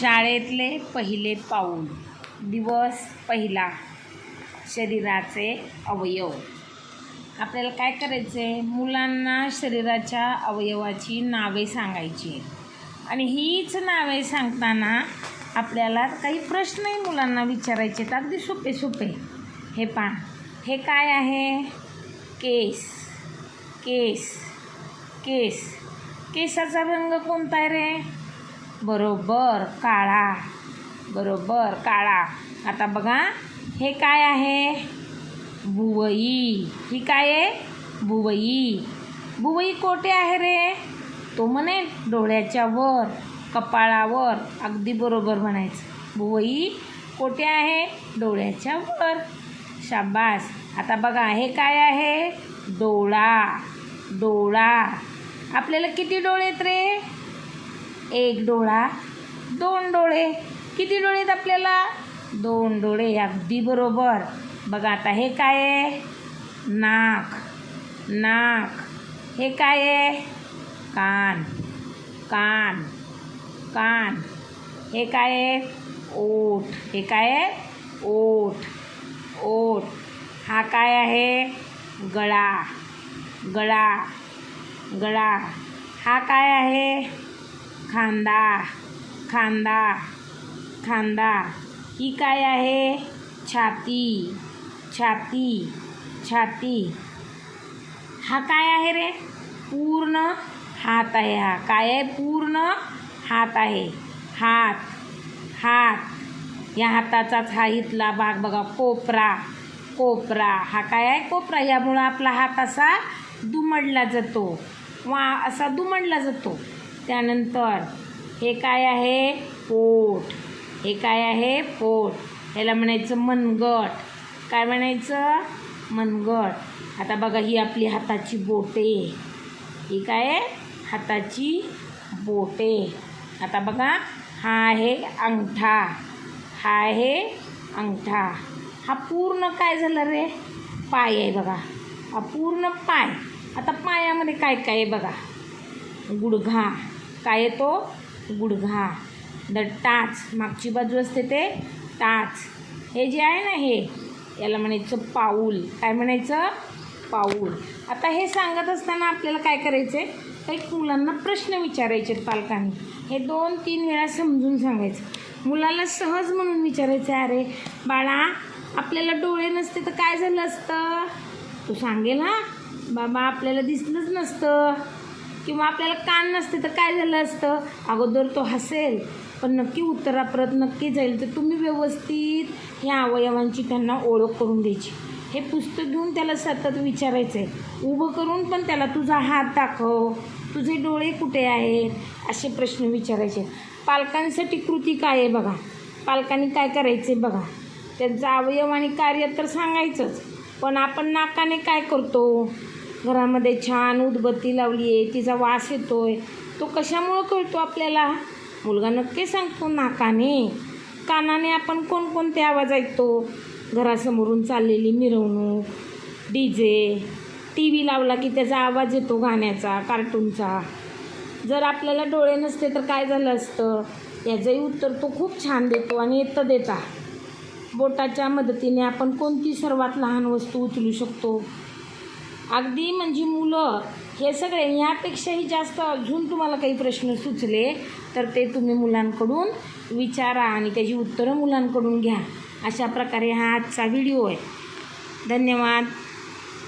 शाळेतले पहिले पाऊल दिवस पहिला शरीराचे अवयव. आपल्याला काय करायचे मुलांना शरीराच्या अवयवाची नावे सांगायची. आणि हीच नावे सांगताना आपल्याला काही प्रश्नही मुलांना विचारायचे आहेत. अगदी सोपे सोपे. हे पा हे काय आहे? केस. केस. केस. केसाचा रंग कोणता आहे रे? बरोबर काळा. बरोबर काळा. आता बघा हे काय आहे? भुवई ही काय आहे? भुवई भुवई कोठे आहे रे? तो म्हणे डोळ्याच्या वर कपाळावर. अगदी बरोबर म्हणायचं. भुवई कोठे आहे? डोळ्याच्या वर. शाबास. आता बघा हे काय आहे? डोळा. डोळा. आपल्याला किती डोळे आहेत रे? एक डोळा दोन डोळे. किती डोळे आहेत आपल्याला? दोन डोळे अगदी बरोबर. बघा आता हे काय आहे? नाक. नाक. हे काय आहे? कान. कान. कान. हे काय आहे? ओठ. हे काय आहे? ओठ. ओठ. हा काय आहे? गळा. गळा. गळा. हा काय आहे? खांदा खांदा खांदा. ही काय आहे? छाती छाती छाती. हा काय आहे रे? पूर्ण हात आहे हा. काय आहे? पूर्ण हात आहे. हात हात. या हाताचाच हा इथला भाग बघा कोपरा कोपरा. हा काय आहे? कोपरा. यामुळं आपला हात असा दुमडला जातो. वा असा दुमडला जातो. त्यानंतर हे काय आहे? पोट. हे काय आहे? पोट. याला म्हणायचं मनगट. काय म्हणायचं? मनगट. आता बघा ही आपली हाताची बोटे. ही काय आहे? हाताची बोटे. आता बघा हा आहे अंगठा. हा आहे अंगठा. हा पूर्ण काय झालं रे? पाय आहे बघा. हा पूर्ण पाय. आता पायामध्ये काय काय आहे बघा? गुडघा. काय येतो? गुडघा. द टाच. मागची बाजू असते ते टाच. हे जे आहे ना हे याला म्हणायचं पाऊल. काय म्हणायचं? पाऊल. आता हे सांगत असताना आपल्याला काय करायचं आहे काही मुलांना प्रश्न विचारायचे आहेत पालकांनी. हे दोन तीन वेळा समजून सांगायचं. मुलाला सहज म्हणून विचारायचं आहे अरे बाळा आपल्याला डोळे नसते तर काय झालं असतं? तू सांगेल हा? बाबा आपल्याला दिसलंच नसतं. किंवा आपल्याला कान नसते तर काय झालं असतं? अगोदर तो हसेल पण नक्की उत्तराप्रत नक्की जाईल. तर तुम्ही व्यवस्थित ह्या अवयवांची त्यांना ओळख करून द्यायची. हे पुस्तक घेऊन त्याला सतत विचारायचं आहे उभं करून पण त्याला तुझा हात दाखव. तुझे डोळे कुठे आहेत? असे प्रश्न विचारायचे. पालकांसाठी कृती काय आहे बघा? पालकांनी काय करायचे बघा? त्यांचं अवयव आणि कार्य तर सांगायचंच. पण आपण नाकाने काय करतो? घरामध्ये छान उदबत्ती लावली आहे तिचा वास येतो आहे तो कशामुळं कळतो आपल्याला? मुलगा नक्की सांगतो नाकाने. कानाने आपण कोणकोणते आवाज ऐकतो? घरासमोरून चाललेली मिरवणूक डी जे टी व्ही लावला की त्याचा आवाज येतो गाण्याचा कार्टूनचा. जर आपल्याला डोळे नसते तर काय झालं असतं? याचंही उत्तर तो खूप छान देतो आणि येतं देता. बोटाच्या मदतीने आपण कोणती सर्वात लहान वस्तू उचलू शकतो? अगदी म्हणजे मुलं हे सगळे यापेक्षाही जास्त अजून तुम्हाला काही प्रश्न सुचले तर ते तुम्ही मुलांकडून विचारा आणि त्याची उत्तरं मुलांकडून घ्या. अशा प्रकारे हा आजचा व्हिडिओ आहे. धन्यवाद.